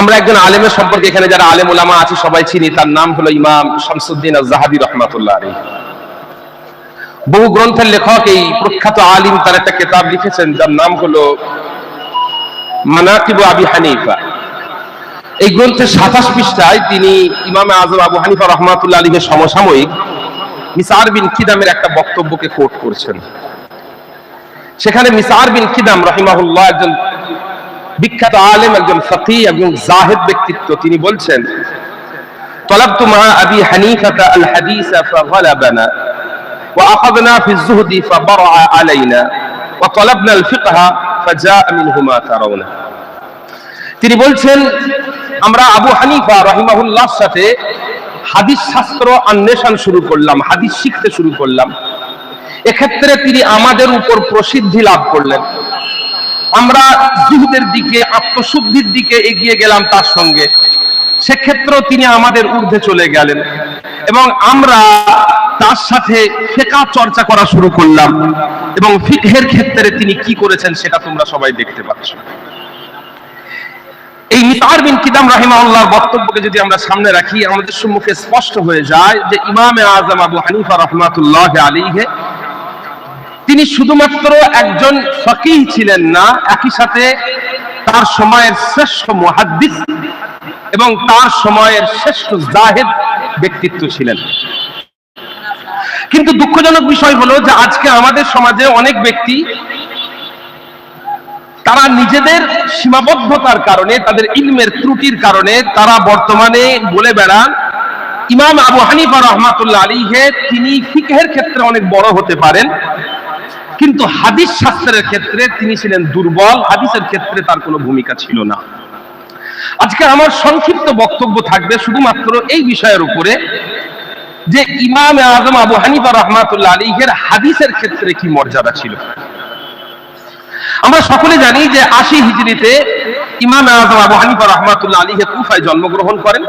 আমরা একজন আলেমের সম্পর্কে এখানে যারা আলেম ওলামা আছে, সবাই চিনি। তার নাম হলো ইমাম শামসুদ্দিন জাহাবি রহমাতুল্লাহ বহু গ্রন্থের লেখক এই প্রখ্যাত আলিম তার একটা কেতাব লিখেছেন, যার নাম হলো মানাকিব আবি হানিফা। এই গ্রন্থের সাতাশ পৃষ্ঠায় তিনি ইমামে আজম আবু হানিফা রহমাতুল্লাহ আলীকে সমসাময়িক মিসার বিন কিদামের একটা বক্তব্যকে কোট করছেন। সেখানে মিসার বিন কিদাম রহিমাহুল্লাহ একজন বিখ্যাত আলেম একজন ফকি একজন জাহেদ ব্যক্তিত্ব তিনি বলছেন طلبت مع أبي حنيفة الحديث فغلبنا وأخذنا في الزهد فبرع علينا وطلبنا الفقه فجاء منه ما ترون তিনি বলছেন আমরা আবু হানিফা রহিমাহুল্লাহর সাথে হাদিস শাস্ত্র অন্বেষণ শুরু করলাম হাদিস শিখতে শুরু করলাম এক্ষেত্রে তিনি আমাদের উপর প্রসিদ্ধি লাভ করলেন আমরা জুহুদের দিকে, আত্মশুদ্ধির দিকে এগিয়ে গেলাম তার সঙ্গে। সেক্ষেত্রেও তিনি আমাদের ঊর্ধ্বে চলে গেলেন এবং আমরা তার সাথে ফেকা চর্চা করা শুরু করলাম এবং ফিকহের ক্ষেত্রে তিনি কি করেছেন সেটা তোমরা সবাই দেখতে পাচ্ছ। এই মিতার বিন কিদাম রাহিমাহুল্লাহর বক্তব্যকে যদি আমরা সামনে রাখি, আমাদের সম্মুখে স্পষ্ট হয়ে যায় যে ইমামে আজম আবু হানিফা রহমাতুল্লাহ আলীহে তিনি শুধুমাত্র একজন ফকিহ ছিলেন না, একই সাথে তার সময়ের শ্রেষ্ঠ মুহাদ্দিস এবং তার সময়ের শ্রেষ্ঠ জাহেদ ব্যক্তিত্ব ছিলেন। কিন্তু দুঃখজনক বিষয় হলো যে আজকে আমাদের সমাজে অনেক ব্যক্তি তারা নিজেদের সীমাবদ্ধতার কারণে, তাদের ইলমের ত্রুটির কারণে তারা বর্তমানে বলে বেড়ান, ইমাম আবু হানিফা রহমাতুল্লাহ আলীহে তিনি ফিকহের ক্ষেত্রে অনেক বড় হতে পারেন। কিন্তু হাদিস শাস্ত্রের ক্ষেত্রে তিনি ছিলেন দুর্বল, হাদিসের ক্ষেত্রে তার কোনো ভূমিকা ছিল না। আজকে আমার সংক্ষিপ্ত বক্তব্য থাকবে শুধুমাত্র এই বিষয়ের উপরে যে ইমাম আজম আবু হানিফা রহমাতুল্লাহ আলীহের হাদিসের ক্ষেত্রে কি মর্যাদা ছিল। আমরা সকলে জানি যে আশি হিজড়িতে ইমাম আজম আবু হানিফা রহমাতুল্লাহ আলীহে কুফায় জন্মগ্রহণ করেন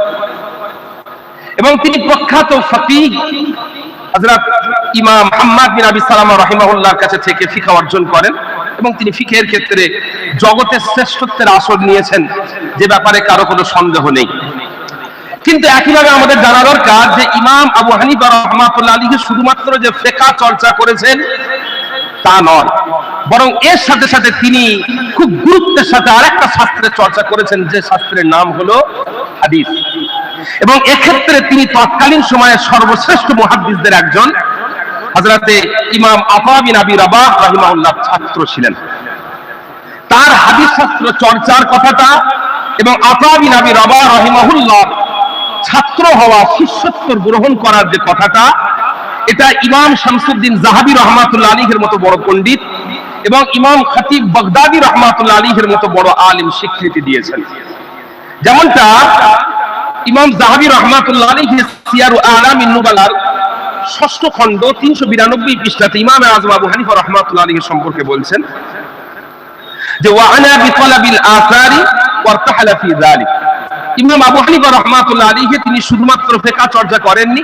এবং তিনি প্রখ্যাত ফকিহ হযরত ইমাম হাম্মাদ বিন আবি সালামা রাহিমাহুল্লাহর কাছে থেকে ফিকা অর্জন করেন এবং তিনি ফিকের ক্ষেত্রে জগতের শ্রেষ্ঠত্বের আসর নিয়েছেন। যে ব্যাপারে কারও কোনো সন্দেহ নেই। কিন্তু একইভাবে আমাদের জানা দরকার যে ইমাম আবু হানিফা রহমাতুল্লাহ আলীকে শুধুমাত্র যে ফেকা চর্চা করেছেন, তা নয়। বরং এর সাথে সাথে তিনি খুব গুরুত্বের সাথে আরেকটা শাস্ত্রের চর্চা করেছেন, যে শাস্ত্রের নাম হলো হাদিস। এবং এক্ষেত্রে তিনি তৎকালীন সময়ে সর্বশ্রেষ্ঠ মুহাদ্দিসদের একজন হযরতে ইমাম আফা বিন আবি রাবাহ রাহিমাহুল্লাহ ছাত্র ছিলেন। তার হাদিস শাস্ত্র চর্চার কথাটা এবং আফা বিন আবি রাবাহ রাহিমাহুল্লাহ ছাত্র হওয়া, শিষ্যত্ব গ্রহণ করার যে কথাটা, এটা ইমাম শামসুদ্দিন জাহাবি রহমাতুল্লাহ আলীহের মতো বড় পণ্ডিত এবং ইমাম খতিব বগদাদি রহমাতুল্লাহ আলীহের মতো বড় আলিম স্বীকৃতি দিয়েছেন। যেমনটা ইমাম জাহাবি রহমাতুল্লাহ আলী সিয়ারু আলাম নুবালার ষষ্ঠ খণ্ড তিনশো বিরানব্বই পৃষ্ঠাতে ইমাম আজম আবু হানিফা রহমাতুল্লাহ আলীর সম্পর্কে বলছেন যে ওয়ানা বিতলাবিল আসারি ওয়ারতাহালা ফি যালিক ইমাম আবু হানিফা রহমাতুল্লাহ আলীকে তিনি শুধুমাত্র ফিকহ চর্চা করেননি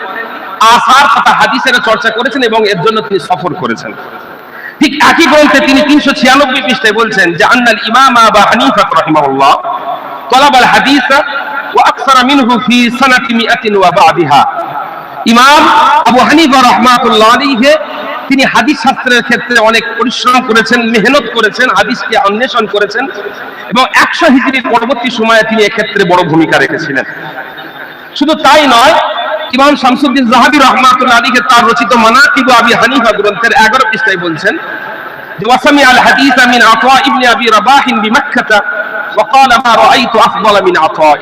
আসার তথা হাদিসের চর্চা করেছেন এবং এর জন্য তিনি সফর করেছেন ঠিক একই গ্রন্থে তিনি তিনশো ছিয়ানব্বই পৃষ্ঠায় বলছেন যে আন্নাল ইমাম আবা হানিফা রহিমাহুল্লাহ তলাবাল হাদিস وأكثر منه في سنة مئة وبعدها ইমাম আবু হানিফা রহমাতুল্লাহ আলাইহি তিনি হাদিস শাস্ত্রের ক্ষেত্রে অনেক পরিশ্রম করেছেন মেহনত করেছেন হাদিসকে অন্বেষণ করেছেন এবং একশো হিজরির পরবর্তী সময়ে তিনি এক্ষেত্রে বড় ভূমিকা রেখেছিলেন শুধু তাই নয় ইমাম শামসুদ্দিন জাহাবি রহমাতুল্লাহ আলীকে তার রচিত মানাকিবু আবি হানিফা গ্রন্থের এগারো পৃষ্ঠায় বলছেন যে ওয়াসামি আল হাদিস মিন আতা ইবনে আবি রাবাহ বিমাক্কাহ وقال ما رأيت أفضل من عطاء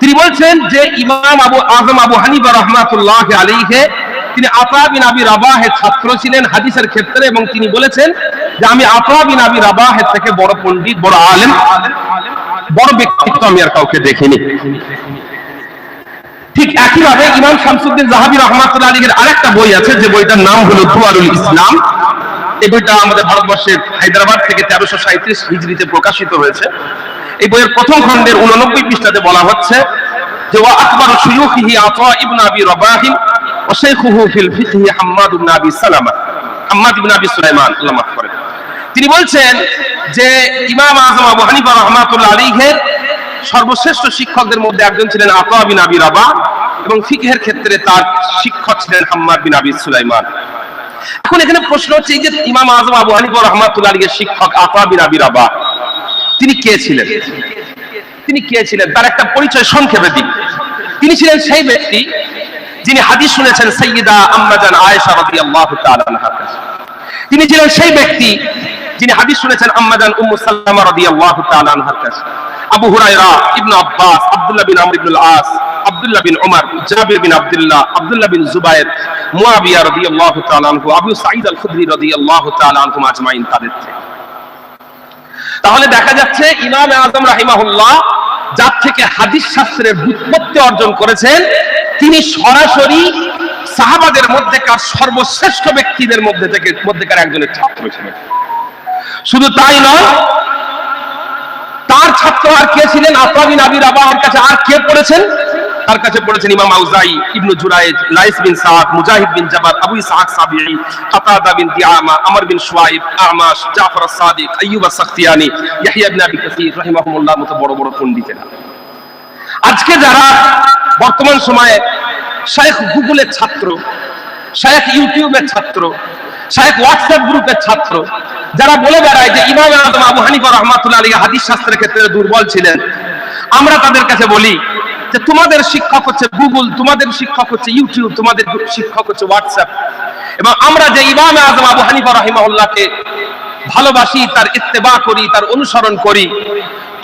তিনি বলছেন যে ইমাম আবু আজম আবু হানিফা রহমাতুল্লাহ আলাইহে, তিনি আতা বিন আবি রাবাহের ছাত্র ছিলেন হাদিসের ক্ষেত্রে এবং তিনি বলেছেন যে আমি আতা বিন আবি রাবাহের থেকে বড় পণ্ডিত, বড় আলেম, বড় ব্যক্তিত্ব আমি আর কাউকে দেখিনি। ঠিক একইভাবে ইমাম শামসুদ্দিন জাহাবি রহমাতুল্লাহ আলীর আরেকটা বই আছে, যে বইটার নাম হলো দুয়ারুল ইসলাম। এই বইটা আমাদের ভারতবর্ষের হায়দ্রাবাদ থেকে তেরোশো সাঁত্রিশ হিজড়িতে প্রকাশিত হয়েছে। এই বইয়ের প্রথম খণ্ডের উননব্বই পৃষ্ঠাতে বলা হচ্ছে যে, ওয়া আকবর আতা আবি শাইখুহু ফিল ফিকহি হাম্মাদ আবি সালামা। হাম্মাদ আবি সুলাইমান, আল্লাহ তিনি বলছেন যে, ইমাম আজম আবু হানিফা রহমাতুল্লাহ আলাইহি সর্বশ্রেষ্ঠ শিক্ষকদের মধ্যে একজন ছিলেন আতা বিন আবি রাবা এবং ফিকহের ক্ষেত্রে তার শিক্ষক ছিলেন হাম্মাদ বিন আবি সুলাইমান। এখন এখানে প্রশ্ন হচ্ছে, এই যে ইমাম আজম আবু হানিফা রহমাতুল্লাহ আলীর শিক্ষক আতা বিন আবি রাবা তিনি কে ছিলেন? তিনি কে ছিলেন? তার একটা পরিচয় সংক্ষেপে দিন তিনি ছিলেন সেই ব্যক্তি যিনি হাদিস শুনেছেন সৈয়দা আম্মাজান আয়েশা রাদিয়াল্লাহু তাআলা তিনি ছিলেন সেই ব্যক্তি যিনি হাদিস শুনেছেন, আম্মাজান উম্মু সাল্লামা রাদিয়াল্লাহু তাআলা আনহার কাছে। আবু হুরায়রা, ইবনে আব্বাস, আব্দুল্লাহ বিন আমর ইবনুল আস, আব্দুল্লাহ বিন উমর, জাবির বিন আব্দুল্লাহ আব্দুল্লাহ বিন জুবায়ের মুয়াবিয়া রাদিয়াল্লাহু তাআলা আনহু, আবু সাঈদ আল খুদরি রাদিয়াল্লাহু তাআলা আনহুম আজমাইন তাদের থেকে। তাহলে দেখা যাচ্ছে ইমাম আজম রাহিমাহুল্লাহ, যার থেকে হাদিস শাস্ত্রের বুৎপত্তি অর্জন করেছেন, তিনি সরাসরি সাহাবাদের মধ্যেকার সর্বশ্রেষ্ঠ ব্যক্তিদের মধ্যে থেকে, মধ্যেকার একজনের ছাত্র ছিলেন। শুধু তাই নয়, তার ছাত্র আর কে ছিলেন? আতাবিন আবির আবার কাছে আর কে পড়েছেন? তার কাছে পড়েছেন ইমাম আউজাই ইবনু জুরাইজ, লাইস বিন সাদ, মুজাহিদ বিন জাবার আবু ইসহাক সাবিঈ কাতাদা বিন দিআমা আমর বিন শুআইব আমাশ জাফর আস-সাদিক, আইয়ুব আস-সাখতিয়ানি ইয়াহইয়া ইবনে আবি কাসীর রাহিমাহুমুল্লাহ মতো বড় বড় পণ্ডিতেরা। আজকে যারা বর্তমান সময়ে শেখ গুগলের ছাত্র শেখ ইউটিউবের ছাত্র শেখ হোয়াটসঅ্যাপ গ্রুপের ছাত্র, যারা বলে বেড়ায় যে ইমাম আজম আবু হানিফা রহমাতুল্লাহ আলী হাদিস শাস্ত্রের ক্ষেত্রে দুর্বল ছিলেন, আমরা তাদের কাছে বলি যে তোমাদের শিক্ষক হচ্ছে গুগল, তোমাদের শিক্ষক হচ্ছে ইউটিউব, তোমাদের শিক্ষক হচ্ছে হোয়াটসঅ্যাপ। এবং আমরা যে ইমাম আজম আবু হানিফা রহিমাউল্লাহকে ভালোবাসি, তার ইত্তেবা করি, তার অনুসরণ করি,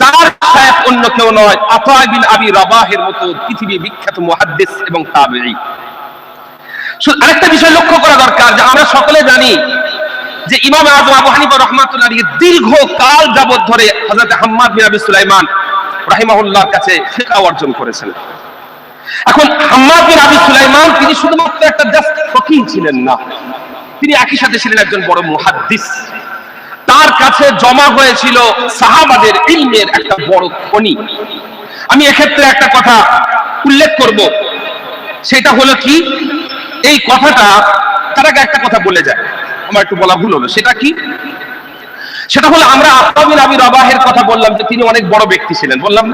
তার শেখ অন্য কেউ নয়, আতা বিন আবি রাবাহের মতো পৃথিবী বিখ্যাত মুহাদ্দিস এবং তাবেঈ। আরেকটা বিষয় লক্ষ্য করা দরকার, যে আমরা সকলে জানি, যে ইমাম আজম আবু হানিফা রহমাতুল্লাহ দীর্ঘ কাল যাবত ধরে হযরত হাম্মাদ বিন আবি সুলাইমান রাহিমাহুল্লাহর কাছে ফিকহ অর্জন করেছেন। এখন হাম্মাদ বিন আবি সুলাইমান, তিনি শুধুমাত্র একটা জাস্ট ফকিহ ছিলেন না। তিনি একই সাথে ছিলেন একজন বড় মুহাদ্দিস। তার কাছে জমা হয়েছিল সাহাবাদের ইলমের একটা বড় খনি। আমি এক্ষেত্রে একটা কথা উল্লেখ করব। সেটা হলো কি? এই কথাটা, তার আগে একটা কথা বলে যায় আমার একটু বলা ভুল হলো। সেটা কি? সেটা হলো আমরা আত্মাবিন আবি রবাহের কথা বললাম যে তিনি অনেক বড় ব্যক্তি ছিলেন, বললাম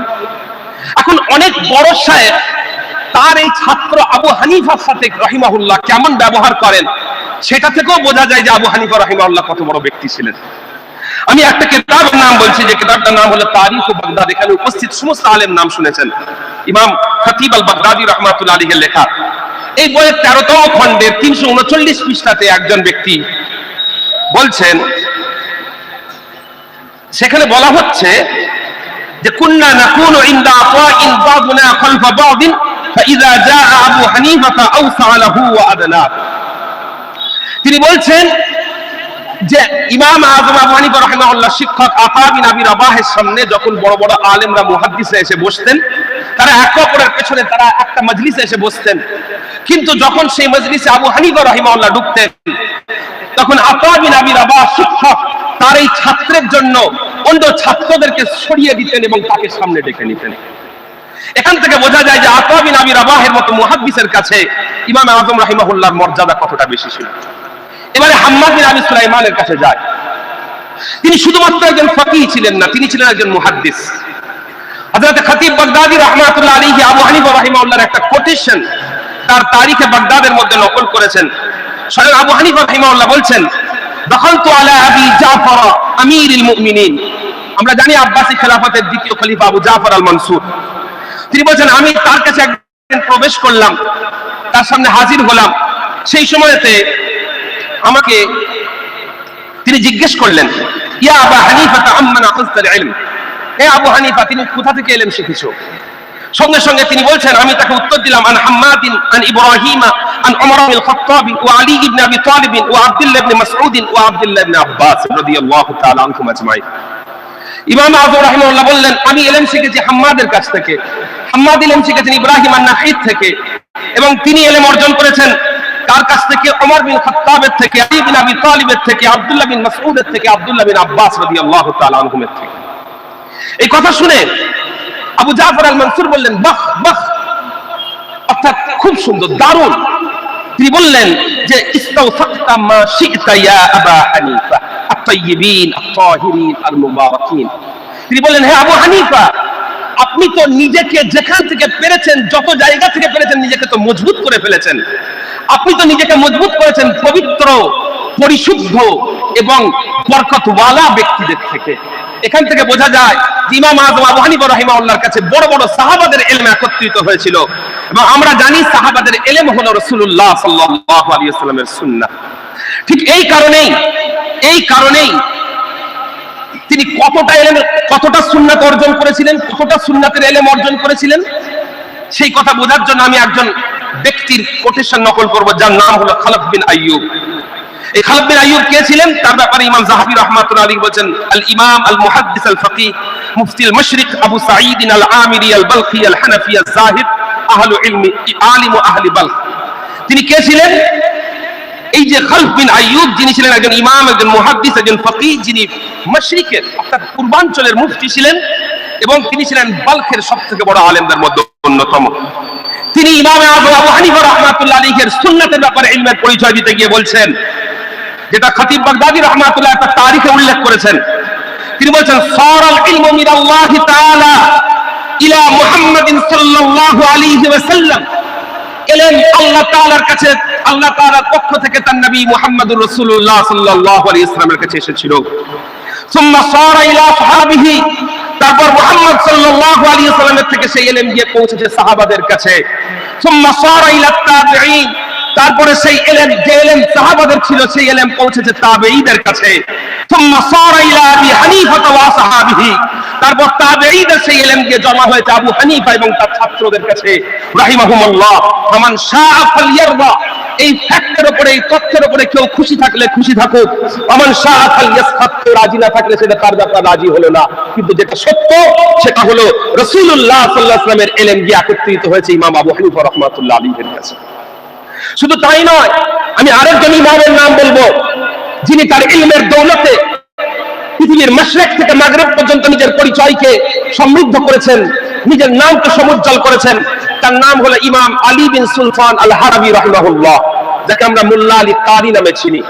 এখন অনেক বড় সাহেব তার এই ছাত্র আবু হানিফার সাথে রহিমাহুল্লাহ কেমন ব্যবহার করেন, সেটা থেকেও বোঝা যায় যে আবু হানিফা রহিমাহুল্লাহ কত বড় ব্যক্তি ছিলেন। আমি একটা কিতাবের নাম বলছি, যে কিতাবটার নাম হলো তারিখ ও বাগদাদ, এখানে উপস্থিত সমস্ত আলেম নাম শুনেছেন। ইমাম খতিব আল বাগদাদি রহমাতুল্লাহ আলীর লেখা। এই বইয়ের তেরোতম খণ্ডের তিনশো উনচল্লিশ পৃষ্ঠাতে একজন ব্যক্তি বলছেন সেখানে বলা হচ্ছে যে কুন্না নাকুনু ইনদা আতাইন বাদুনা খালফা বাদিন فإذا جاء أبو حنيفة أوسع له وأدناه তিনি বলছেন যে ইমাম আজম আবু হানিফা রাহিমাহুল্লাহ শিক্ষক আতা বিন আবি রাবাহের সামনে যখন বড় বড় আলেমরা মুহাদ্দিসে এসে বসতেন তারা এক অপরের পেছনে তারা একটা মজলিসে এসে বসতেন কিন্তু যখন সেই মজলিসে আবু হানিফা রাহিমাহুল্লাহ ঢুকতেন তখন আতা বিন আবি রাবাহ শিক্ষক তার এই ছাত্রের জন্য অন্য ছাত্রদেরকে সরিয়ে দিতেন এবং তাকে সামনে ডেকে নিতেন। এখান থেকে বোঝা যায় যে আতা বিন আবি রাবাহের মতো মুহাদ্দিসের কাছে ইমাম আজম রাহিমাহুল্লাহর মর্যাদা কতটা বেশি ছিল। এবারে হাম্মাদ বিন আবি সুলাইমানের কাছে যায়। তিনি শুধুমাত্র একজন ফকিহ ছিলেন না, তিনি ছিলেন একজন মুহাদ্দিস। হযরত খতিব বাগদাদি রাহমাতুল্লাহ আলাইহি, আবু হানিফা রাহিমাহুল্লাহর একটা কোটেশন তার তারিখে বাগদাদের মধ্যে নকল করেছেন। স্বয়ং আবু হানিফা রাহিমাহুল্লাহ বলছেন আমরা জানি আব্বাসী খেলাফতের দ্বিতীয় খলিফা আবু জাফর আল মনসুর। তিনি বলছেন, আমি তার কাছে একদিন প্রবেশ করলাম, তার সামনে হাজির হলাম। সেই সময়তে আমাকে তিনি জিজ্ঞেস করলেন, ইয়া আবু হানিফা আম্মান আখযতাল ইলম? হে আবু হানিফা তুমি কোথা থেকে ইলম শিখেছো? সঙ্গে সঙ্গে তিনি বলছেন, আমি তাকে উত্তর দিলাম, আন হাম্মাদিন, আন ইব্রাহিমা, আন ওমর বিন খাত্তাব ওয়া আলী ইবনে আবি তালিব ওয়া আব্দুল্লাহ ইবনে মাসউদ ওয়া আব্দুল্লাহ ইবনে আব্বাস রাদিয়াল্লাহু তাআলা আনহুম আজমাইন। ইমাম আজম রাহিমাহুল্লাহ বললেন, আমি ইলম শিখেছি হাম্মাদের কাছ থেকে, হাম্মাদ ইলম শিখেছেন ইব্রাহিম আন নাহিদ থেকে এবং তিনি ইলম অর্জন করেছেন। কার কাছ থেকে ওমর বিন খাত্তাবের থেকে, আলী বিন আবি তালিবের থেকে, আব্দুল্লাহ বিন মাসউদের থেকে, আব্দুল্লাহ বিন আব্বাস রাদিয়াল্লাহু তাআলা আনহুমের থেকে। এই কথা শুনে আবু জাফর আল মনসুর বললেন, বাহ বাহ। অর্থাৎ খুব সুন্দর, দারুণ। তিনি বললেন যে ইস্তাউসাকতা মা শি'তা ইয়া আবা তিনি বললেন, হে আবু হানিফা, আপনি তো নিজেকে যেখান থেকে পেরেছেন, যত জায়গা থেকে পেরেছেন, নিজেকে তো মজবুত করে ফেলেছেন। আপনি তো নিজেকে মজবুত করেছেন পবিত্র, পরিশুদ্ধ এবং বরকতওয়ালা ব্যক্তিদের থেকে। এখান থেকে বোঝা যায় ইমাম আজম আবু হানিফা রাহিমাহুল্লাহর কাছে বড় বড় সাহাবাদের এলম একত্রিত হয়েছিল। এবং আমরা জানি সাহাবাদের এলেম হলো রাসূলুল্লাহ সাল্লাল্লাহু আলাইহি ওয়াসাল্লামের সুন্নাহ। ঠিক এই কারণেই এই কারণেই তিনি কতটা এলেম, কতটা সুন্নাত অর্জন করেছিলেন, কতটা সুন্নাতের এলেম অর্জন করেছিলেন, সেই কথা বোঝার জন্য আমি একজন ব্যক্তির কোটেশন নকল করব, যার নাম হলো খালাফ বিন আইয়ুব। এই কে ছিলেন? তার ব্যাপারে ইমাম জাহাবি বলেন আল ইমাম আল মুহাদ্দিস আল আল আবু সাঈদ আল আমিরি আল বালখি আল হানাফি আল জাহিদ আহলু ইলমি, আলিম আহলি বালখ। তিনি কে ছিলেন? এই যে খালফ বিন যিনি ছিলেন একজন ইমাম, একজন মুহাদ্দিস, একজন ফকিহ যিনি মাশরিকের, অর্থাৎ পূর্বাঞ্চলের মুফতি ছিলেন, এবং তিনি ছিলেন বালখের সবথেকে বড় আলেমদের মধ্যে অন্যতম। তিনি ইমামে আবু হানিফা রাহমাতুল্লাহ আলাইহির সুন্নাতের ব্যাপারে ইলমের পরিচয় দিতে গিয়ে বলছেন যেটা খতিব বাগদাদি রহমাতুল্লাহ একটা তারিখে উল্লেখ করেছেন। তিনি বলছেন, সরল ইলম মিন আল্লাহ তাআলা ইলা মুহাম্মাদিন সাল্লাল্লাহু আলাইহি ওয়াসাল্লাম। এলেন আল্লাহ তাআলার কাছে, আল্লাহ তাআলার পক্ষ থেকে তার নবী মুহাম্মদুর রাসূলুল্লাহ সাল্লাল্লাহু আলাইহি ইসলামের কাছে এসেছিল। সুম্মা সারা ইলা সাহাবিহি। তারপর মুহাম্মদ সাল্লাল্লাহু আলাইহি ওয়াসাল্লামের থেকে সেই এলেম গিয়ে পৌঁছেছে সাহাবাদের কাছে। সুম্মা সারা ইলা তাবিঈন। তারপরে সেই এলেম, যে এলেম সাহাবাদের ছিল, সেই এলেম পৌঁছেছে তাবেঈদের কাছে। তারপর জমা হয়েছে কাছে। এই এই কেউ খুশি থাকলে খুশি থাকুক। অমন শাহ রাজি না থাকলে সেটা তার ব্যাপার রাজি হলো না। কিন্তু যেটা সত্য, সেটা হলো রসুল্লাহ সাল্লাহ আসলামের এলেম গিয়ে একত্রিত হয়েছে ইমাম আবু হানিফা রহমাতুল্লাহ আলীর কাছে। শুধু তাই নয়, আমি আরেকজন ইমামের নাম বলব, যিনি তার ইলমের দৌলতে পৃথিবীর মাশরিক থেকে মাগরিব পর্যন্ত নিজের পরিচয়কে সমৃদ্ধ করেছেন, নিজের নামকে সমুজ্জ্বল করেছেন। তার নাম হলো ইমাম আলী বিন সুলতান আল হারাবি রাহিমাহুল্লাহ, যাকে আমরা মোল্লা আলী কারি নামে চিনি।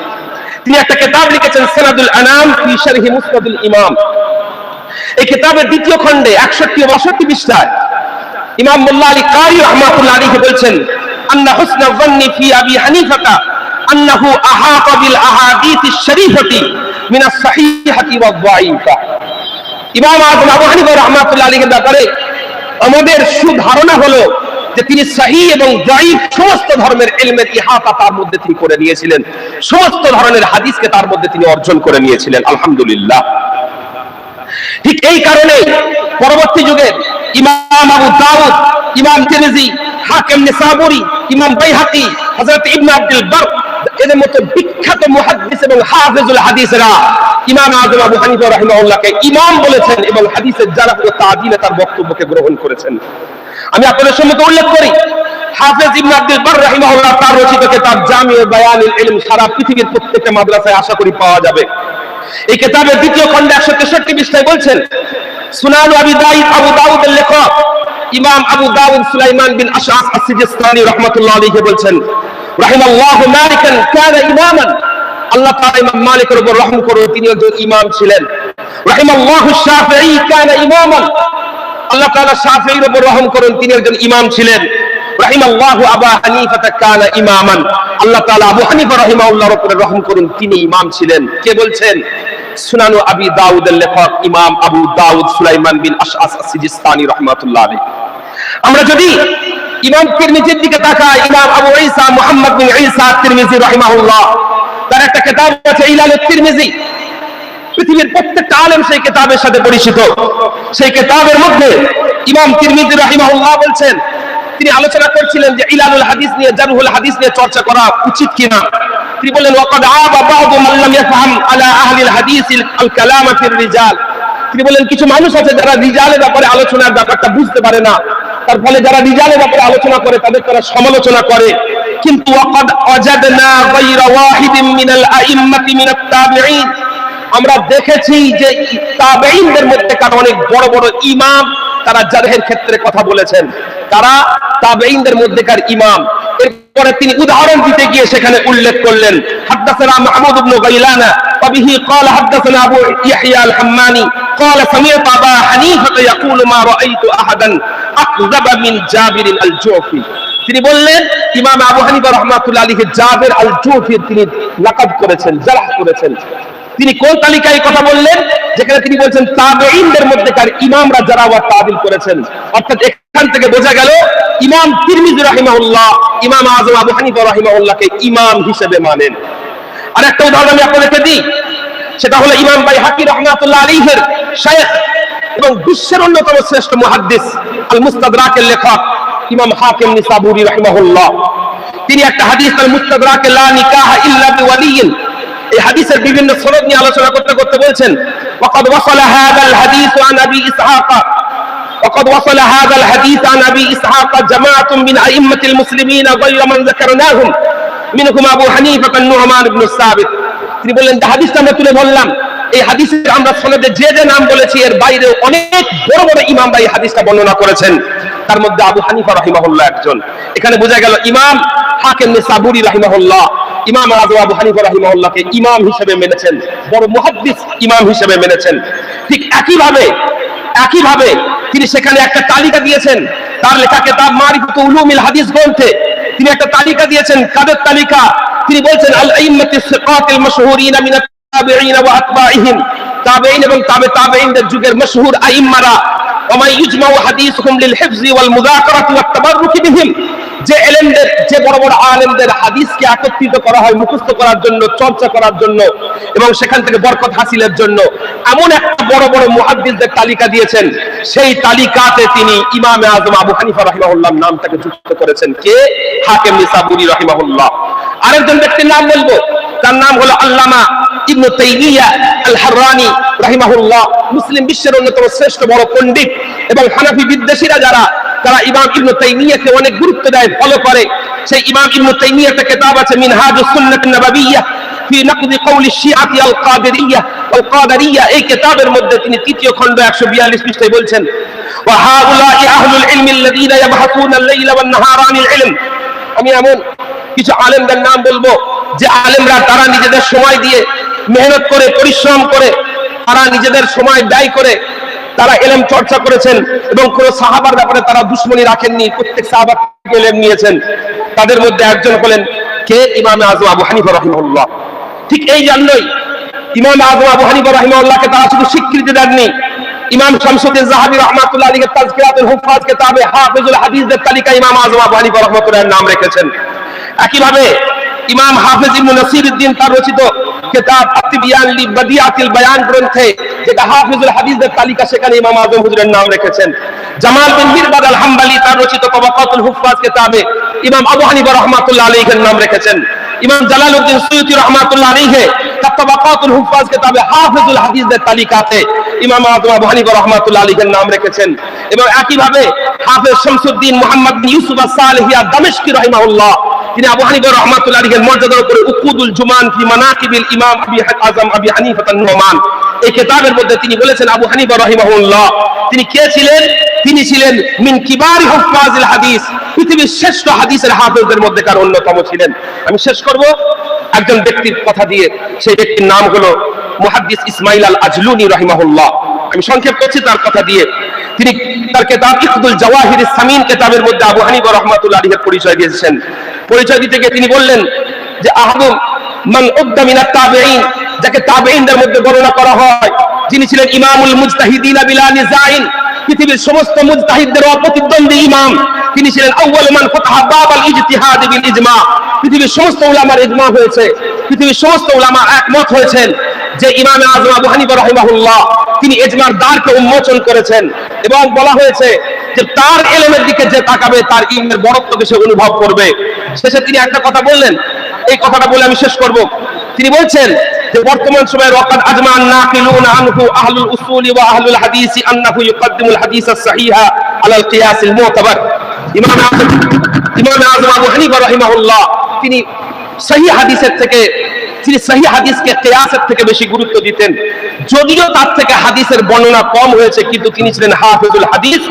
তিনি একটা কিতাব লিখেছেন সেনাদুল আনাম ফি শারহি মুসনাদুল ইমাম। এই কিতাবের দ্বিতীয় খণ্ডে 61 ও 62 পৃষ্ঠায় ইমাম মোল্লা আলী কারি রহমাতুল্লাহ আলাইহি বলছেন আন্না হুসনা যান্নি ফি আবি হানিফাতা, আন্নাহু আহাতা বিল আহাদিস শরীফাতি মিন আস-সহিহাতি ওয়াদ-দাঈফা ইমাম আযম আবু হানিফা রাহমাতুল্লাহ আলাইহির ব্যাপারে আমাদের সুধারণা হলো যে তিনি সহি এবং জয়ীফ সমস্ত ধর্মের ইলমের ইহাতা তার মধ্যে তিনি করে নিয়েছিলেন। সমস্ত ধরনের হাদিসকে তার মধ্যে তিনি অর্জন করে নিয়েছিলেন, আলহামদুলিল্লাহ। ঠিক এই কারণে পরবর্তী যুগে ইমাম আবু দাউদ ইমাম তিরমিজি হাকিম নিসাবুরি, ইমাম বাইহাকি, হযরত ইবনে আব্দুল বার, এদের মতো বিখ্যাত মুহাদ্দিস এবং হাফেজুল হাদিসরা। ইমাম আযম আবু হানিফা রাহিমাহুল্লাহকে ইমাম বলেছেন এবং হাদিসের যারা ও তাজিলে তার বক্তব্যকে গ্রহণ করেছেন। আমি আপনাদের সম্মুখে উল্লেখ করি, হাফেজ ইবনে আব্দুল বার রাহিমাহুল্লাহ তার রচিত কিতাব জামিউ বায়ানুল ইলম সারা পৃথিবীর প্রত্যেকটা মাদ্রাসায় আশা করি পাওয়া যাবে। এই কিতাবের দ্বিতীয় খণ্ডে একশো তেষট্টি পৃষ্ঠায় বলছেন, সুনান আবি দাউদ আবু দাউদের লেখক ইমাম আবু দাউদ সুলাইমান বিন আশআস আস-সিজিস্তানি রাহমাতুল্লাহ আলাইহি বলছেন, রাহিমাল্লাহু মালিকান কানা ইমামান। আল্লাহ তাআলা ইমাম মালিকের উপর রহম করুন, তিনি একজন ইমাম ছিলেন। রাহিমাল্লাহু শাফিঈ কানা ইমামান। আল্লাহ তাআলা শাফিঈর উপর রহম করুন, তিনি একজন ইমাম ছিলেন। রাহিমাল্লাহু আবা হানিফা কানা ইমামান। আল্লাহ তাআলা আবু হানিফা রাহিমাহুল্লাহর উপরে রহম করুন, তিনি ইমাম ছিলেন। কে বলছেন? সুনানু আবি দাউদের লেখক ইমাম আবু দাউদ সুলাইমান বিন আশআস আস-সিজিস্তানি রাহমাতুল্লাহ আলাইহি। আমরা যদি ইমাম তিরমিজির দিকে তাকাই, ইমাম আবু ঈসা মুহাম্মদ বিন ঈসা তিরমিজি রাহিমাহুল্লাহ, তার একটা কিতাব আছে ইলালুত তিরমিজি। পৃথিবীর প্রত্যেকটা আলেম সেই কিতাবের সাথে পরিচিত। সেই কিতাবের মধ্যে ইমাম তিরমিজি রাহিমাহুল্লাহ বলছেন, তিনি আলোচনা করছিলেন যে ইলালুল হাদিস নিয়ে, জারুহুল হাদিস নিয়ে চর্চা করা উচিত কিনা। তিনি বললেন ওয়াকাদ আবা বা'দু মান লাম ইয়াফহাম আলা আহলিল হাদিস আল তিনি বলেন কিছু মানুষ আছে যারা রিজালের ব্যাপারে আলোচনার ব্যাপারটা বুঝতে পারে না। তার ফলে যারা রিজালের ব্যাপারে আলোচনা করে, তাদের তারা সমালোচনা করে। কিন্তু ওয়াকাদ ওয়াজাদনা গায়রা তাবিঈন। আমরা দেখেছি যে তাবেঈনদের মধ্যে কার অনেক বড় বড় ইমাম, তারা জারহের ক্ষেত্রে কথা বলেছেন। তারা তাবেঈনদের মধ্যেকার ইমাম। এরপরে তিনি উদাহরণ দিতে গিয়ে সেখানে উল্লেখ করলেন হাদদাসানা মাহমুদ ইবনে গাইলানা وبه قال حدثنا ابو يحيى الحماني قال سمعت أبا حنيفة يقول ما رأيت أحدا أكذب من جابر الجوفي তিনি বললেন ইমাম আবু হানিফা রহমাতুল্লাহ আলীকে জাবের আল জুফির তিনি লাকাব করেছেন জালাহ করেছেন তিনি কোন তালিকায় এই কথা বললেন যেখানে তিনি বলছেন তাবেঈনদের মধ্যেকার ইমামরা যারা ওয়া তাবিল করেছেন অর্থাৎ এখান থেকে বোঝা গেল ইমাম তিরমিজি রাহিমাউল্লাহ ইমাম আজম আবু হানিফা রাহিমাউল্লাহকে ইমাম হিসেবে মানেন। আর একটা উদাহরণ আমি আপনাদেরকে দিই, সেটা হলো ইমাম ভাই হাকি রহমাতুল্লাহ আলিহের শেখ এবং বিশ্বের অন্যতম শ্রেষ্ঠ মুহাদ্দিস আল মুস্তাদরাকের লেখক ইমাম হাকিম নিসাবুরি রাহিমাহুল্লাহ। তিনি একটা হাদিস আল মুস্তাদরাকে লা নিকাহ ইল্লা বিওয়ালিয়িন এই হাদিসের বিভিন্ন সনদ নিয়ে আলোচনা করতে করতে বলছেন, ওয়াকাদ ওয়াসালা হাদাল হাদিস আন আবি ইসহাকা وقد وصل هذا الحديث عن ابي اسحاق جماعه من ائمه المسلمين غير من ذكرناهم منهم ابو حنيفه النعمان بن الثابت তিনি বললেন যে হাদিসটা আমরা তুলে বললাম এই হাদিসের আমরা সনদে যে যে নাম বলেছি এর বাইরে অনেক বড় বড় ইমামরা এই হাদিসটা বর্ণনা করেছেন তার মধ্যে আবু হানিফা রাহিমাহুল্লাহ একজন এখানে বোঝা গেল ইমাম হাকিম নিসাবুরি রাহিমাহুল্লাহ ইমাম আজম আবু হানিফা রাহিমাহুল্লাহকে ইমাম হিসেবে মেনেছেন, বড় মুহাদ্দিস ইমাম হিসেবে মেনেছেন। ঠিক একইভাবে একইভাবে তিনি সেখানে একটা তালিকা দিয়েছেন। তার লেখা কিতাব মারিফাত উলুমিল হাদিস গ্রন্থে তিনি একটা তালিকা দিয়েছেন। কাদের তালিকা? তিনি বলছেন, আল আইম্মাতিস সিকাতিল মাশহুরিন মিনাত তাবিঈন ওয়া আতবাইহিম তাবেঈন এবং তাবে তাবেঈনদের যুগের মশহুর আইম্মারা ওমা ইজমাউ হাদিসুহুম লিল হিফজি ওয়াল মুযাকারাতি ওয়াত তাবাররুকি বিহিম। যে এলেমদের, যে বড় বড় আলেমদের হাদিসকে একত্রিত করা হয়, মুখস্থ করার জন্য, চর্চা করার জন্য এবং সেখান থেকে বরকত হাসিলের জন্য, এমন একটা বড় বড় মুহাদ্দিসদের তালিকা দিয়েছেন। সেই তালিকাতে তিনি ইমামে আজম আবু হানিফা রাহিমাহুল্লাহ নামটাকে যুক্ত করেছেন। কে? হাকিম নিসাবুরি রাহিমাহুল্লাহ। আরেকজন ব্যক্তির নাম বলব। তার নাম হলো আল্লামা ইবনু তাইমিয়া আল হাররানি রাহিমাহুল্লাহ। মুসলিম বিশ্বের অন্যতম শ্রেষ্ঠ বড় পণ্ডিত এবং হানাফি বিদ্বেষীরা যারা তারা ইমাম ইবনু তাইমিয়াকে অনেক গুরুত্ব দেয় ফলো করে। সেই ইমাম ইবনু তাইমিয়াতে কিতাব আছে, মিনহাজুস সুন্নাত নাবাবিয়্যাহ ফি নকদি কওলি শিআতি আল কাদেরিয়্যাহ আল কাদেরিয়্যাহ এই কিতাবের মধ্যে তিনি তৃতীয় খণ্ড 142 পৃষ্ঠায় বলছেন, ওয়া হাউলাই আহলুল ইলমি আল্লাযীনা ইয়াবহাসুনা আল-লাইলা ওয়ান নাহারা আনিল ইলম আমি এমন কিছু আলেমদের নাম বলব, যে আলেমরা তারা নিজেদের সময় দিয়ে মেহনত করে, পরিশ্রম করে, তারা নিজেদের সময় ব্যয় করে তারা এলেম চর্চা করেছেন এবং কোন সাহাবার ব্যাপারে তারা দুশ্মনী রাখেননি, প্রত্যেক সাহাবার এলেম নিয়েছেন। তাদের মধ্যে একজন হলেন কে? ইমামে আজম আবু হানিফা রহিমুল্লাহ ঠিক এই জন্যই ইমাম আজম আবু হানিফা রহিমুল্লাহকে তারা শুধু স্বীকৃতি দেননি। ইমাম শামসুদ্দিন জাহাবি রহমাতুল্লাহ আলীকে তাজকিরাতুল হুফাজ কিতাবে হাফিজুল হাদিসদের তালিকা ইমাম আজম আবু হানিফা রহমাতুল্লাহর নাম রেখেছেন। একইভাবে ইমাম হাফিজ ইবনে নাসিরউদ্দিন তার রচিত কিতাব আতিবিয়ান লি বাদিয়াতিল বায়ান গ্রন্থে যেটা হাফিজুল হাদিসদের তালিকা সেখানে ইমাম আজম হুজুরের নাম রেখেছেন। জামাল বিন মিরবাদ আল হাম্বলি তার রচিত তাবাকাতুল হুফাজ কিতাবে ইমাম আবু হানিফা রাহমাতুল্লাহ আলাইহির নাম রেখেছেন। ইমাম জালালউদ্দিন সুয়ুতি রাহমাতুল্লাহ আলাইহি তার তাবাকাতুল হুফাজ কিতাবে হাফিজুল হাদিসদের তালিকাতে ইমাম আজম আবু হানিফা রাহমাতুল্লাহ আলাইহির নাম রেখেছেন। এবং একইভাবে হাফেজ শামসুদ্দিন মুহাম্মদ বিন ইউসুফ আস-সালিহিয়া দামেশকি রাহিমাহুল্লাহ, তিনি আবু হানিফা রহমাতুল্লাহ আলাইহির মর্যাদার উপরে উকুদুল জুমান ফি মানাকিবিল ইমাম আবি আজম আবি হানিফা আন-নুমান এই কেতাবের মধ্যে তিনি বলেছেন, আবু হানিফা রাহিমাহুল্লাহ। তিনি কে ছিলেন? তিনি ছিলেন মিন কিবারি হুফাজিল হাদিস, পৃথিবীর শ্রেষ্ঠ হাদিসের হাফেজদের মধ্যে কার অন্যতম ছিলেন। আমি শেষ করব। একজন ব্যক্তির কথা দিয়ে সেই ব্যক্তির নাম হলো মুহাদ্দিস ইসমাইল আল আজলুনি রাহিমাহুল্লাহ। আমি সংক্ষেপ করছি তার কথা দিয়ে। তিনি তার কেতাব ইকদুল জাওয়াহির সামিন কেতাবের মধ্যে আবু হানিফা রহমাতুল্লাহ আলাইহির পরিচয় দিয়েছেন। পরিচয় দিতে গিয়ে তিনি বললেন যে, আহদুম মান উদ্দা মিনাত তাবেঈন। যাকে তাবেঈনদের মধ্যে গণনা করা হয়, যিনি ছিলেন ইমামুল মুজতাহিদিন বিলা নিজাইন পৃথিবীর সমস্ত মুজতাহিদদের অপ্রতিদ্বন্দ্বী ইমাম। তিনি ছিলেন আউয়াল মান ফাতাহা ইজতিহাদ বিল ইজমা। পৃথিবীর সমস্ত উলামার ইজমা হয়েছে। পৃথিবীর সমস্ত উলামা একমত হয়েছেন যে ইমামে আজম আবু হানিফা রাহিমাহুল্লাহ, তিনি ইজমার দ্বারকে উন্মোচন করেছেন এবং বলা হয়েছে যে তার এলেমের দিকে যে তাকাবে, তার ইলমের বড়ত্বকে সে অনুভব করবে। শেষে তিনি একটা কথা বললেন। এই কথাটা বলে আমি শেষ করব। তিনি বলছেন যে বর্তমান সময়ে ওয়াকাদ আজমান নাকিলুন আনহু আহলুল উসুল ওয়া আহলুল হাদিস আন্নাহু ইউকদ্দিমুল হাদিস আস-সাহিহা আলাল কিয়াস আল-মু'তাবার ইমাম আজম ইমাম আজম আবু হানিফা রাহিমাহুল্লাহ, তিনি সহি হাদিসের থেকে, তিনি সহি হাদিসকে কেয়াসের থেকে বেশি গুরুত্ব দিতেন। যদিও তার থেকে হাদিসের বর্ণনা কম হয়েছে, কিন্তু তিনি ছিলেন হাফিজুল হাদিস।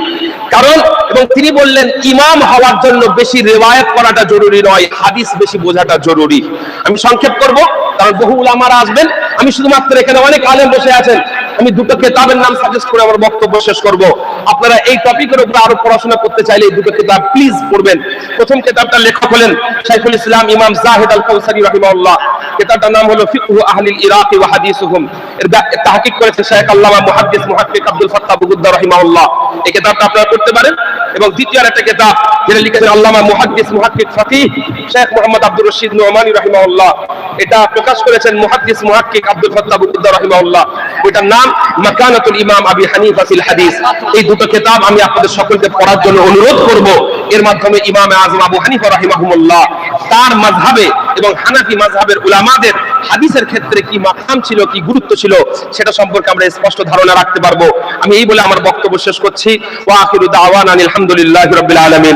কারণ, এবং তিনি বললেন, ইমাম হওয়ার জন্য বেশি রেওয়ায়ত করাটা জরুরি নয়, হাদিস বেশি বোঝাটা জরুরি। আমি সংক্ষেপ করব, কারণ বহু উলামারা আসবেন। আমি শুধুমাত্র এখানে অনেক আলেম বসে আছেন। আমি দুটো কেতাবের নাম সাজেস্ট করে আমার বক্তব্য শেষ করব। আপনারা এই টপিকের উপর আরও পড়াশোনা করতে চাইলে এই দুটো কিতাব প্লিজ পড়বেন। প্রথম কিতাবটা লেখক হলেন শাইখুল ইসলাম ইমাম জাহিদ আল কৌসারি রাহিমাহুল্লাহ। কিতাবটার নাম হলো ফিকহু আহলিল ইরাকি ওয়া হাদিসুহুম। এর তাহকিক করেছেন শেখ আল্লামা মুহাদ্দিস মুহাক্কিক আব্দুল ফাত্তাহ বুগুদ্দা রাহিমাহুল্লাহ। এই কেতাবটা আপনারা পড়তে পারেন। এবং দ্বিতীয় আরেকটা কিতাব যেটা লিখেছেন আল্লামা মুহাদ্দিস মুহাক্কিক ফকিহ শেখ মোহাম্মদ আব্দুর রশিদ নোমানী রাহিমাহুল্লাহ। এটা প্রকাশ করেছেন মুহাদ্দিস মুহাক্কিক আব্দুল ফাত্তাহ বুগুদ্দা রাহিমাহুল্লাহ। ওইটার নাম মাকানাতুল ইমাম আবি হানিফা ফিল হাদিস। এই দুটো কিতাব আমি আপনাদের সকলকে পড়ার জন্য অনুরোধ করব। এর মাধ্যমে ইমাম আজম আবু হানিফা রাহিমাহুমুল্লাহ তার মাযহাবে এবং হানাফি মাযহাবের উলামাদের হাদিসের ক্ষেত্রে কি মাকাম ছিল, কি গুরুত্ব ছিল, সেটা সম্পর্কে আমরা স্পষ্ট ধারণা রাখতে পারব। আমি এই বলে আমার বক্তব্য শেষ করছি। ওয়া আখিরু দাওয়ানা আলহামদুলিল্লাহি রাব্বিল আলামিন।